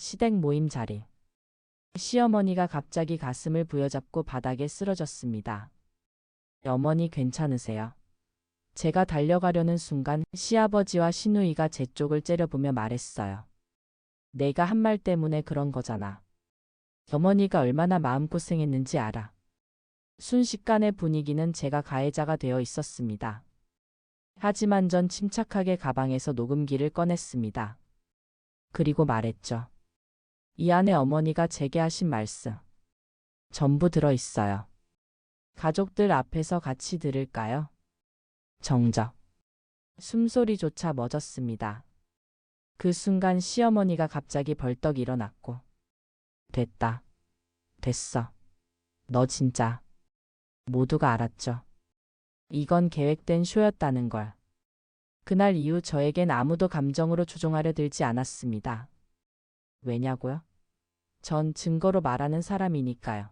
시댁 모임 자리. 시어머니가 갑자기 가슴을 부여잡고 바닥에 쓰러졌습니다. 어머니 괜찮으세요? 제가 달려가려는 순간 시아버지와 시누이가 제 쪽을 째려보며 말했어요. 내가 한 말 때문에 그런 거잖아. 어머니가 얼마나 마음고생했는지 알아. 순식간에 분위기는 제가 가해자가 되어 있었습니다. 하지만 전 침착하게 가방에서 녹음기를 꺼냈습니다. 그리고 말했죠. 이 안에 어머니가 제게 하신 말씀. 전부 들어 있어요. 가족들 앞에서 같이 들을까요? 정적. 숨소리조차 멎었습니다. 그 순간 시어머니가 갑자기 벌떡 일어났고. 됐다. 됐어. 너 진짜. 모두가 알았죠. 이건 계획된 쇼였다는 걸. 그날 이후 저에겐 아무도 감정으로 조종하려 들지 않았습니다. 왜냐고요? 전 증거로 말하는 사람이니까요.